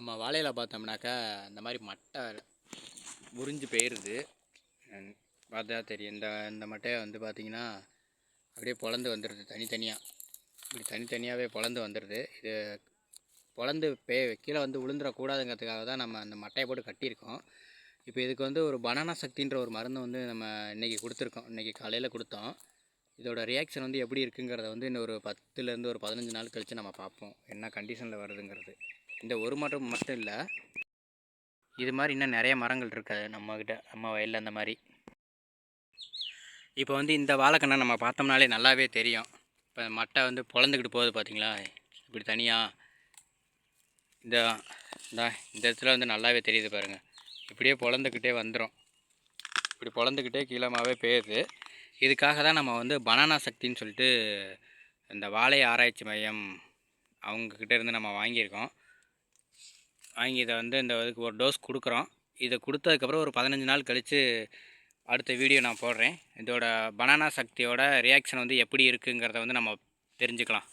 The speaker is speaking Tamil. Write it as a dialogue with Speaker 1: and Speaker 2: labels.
Speaker 1: நம்ம வாழையில் பார்த்தோம்னாக்கா இந்த மாதிரி மட்டை முறிஞ்சு போயிடுது பார்த்தா தெரியும். இந்த இந்த மட்டையை வந்து பார்த்திங்கன்னா அப்படியே பொழந்து வந்துடுது தனித்தனியாக இப்படி தனித்தனியாகவே பொழந்து வந்துடுது இது பொழந்து பே கீழே வந்து விழுந்துடக்கூடாதுங்கிறதுக்காக தான் நம்ம அந்த மட்டையை போட்டு கட்டியிருக்கோம். இப்போ இதுக்கு வந்து ஒரு பனானா சக்தின்ற ஒரு மருந்து வந்து நம்ம இன்றைக்கி கொடுத்துருக்கோம். இன்றைக்கி காலையில் கொடுத்தோம். இதோட ரியாக்ஷன் வந்து எப்படி இருக்குங்கிறத வந்து இன்னும் ஒரு பத்துலேருந்து ஒரு பதினஞ்சு நாள் கழித்து நம்ம பார்ப்போம். என்ன கண்டிஷனில் வருதுங்கிறது. இந்த ஒரு மரம் மட்டும் இல்லை. இது மாதிரி இன்னும் நிறைய மரங்கள் இருக்காது நம்மக்கிட்ட நம்ம வயலில் அந்த மாதிரி. இப்போ வந்து இந்த வாழைக்கண்ணை நம்ம பார்த்தோம்னாலே நல்லாவே தெரியும். இப்போ மட்டை வந்து பொழந்துக்கிட்டு போகுது பார்த்தீங்களா? இப்படி தனியாக இந்த இந்த இடத்துல வந்து நல்லாவே தெரியுது பாருங்கள் இப்படியே பொழந்துக்கிட்டே வந்துடும் இப்படி பொழந்துக்கிட்டே கீழமாகவே பெய்யுது. இதுக்காக தான் நம்ம வந்து பனானா சக்தின்னு சொல்லிட்டு இந்த வாழை ஆராய்ச்சி மையம் அவங்கக்கிட்ட இருந்து நம்ம வாங்கியிருக்கோம். வாங்கி இதை வந்து இந்த இதுக்கு ஒரு டோஸ் கொடுக்குறோம். இதை கொடுத்ததுக்கப்புறம் ஒரு பதினஞ்சு நாள் கழித்து அடுத்த வீடியோ நான் போடுறேன். இதோட பனானா சக்தியோட ரியாக்ஷன் வந்து எப்படி இருக்குங்கிறத வந்து நம்ம தெரிஞ்சுக்கலாம்.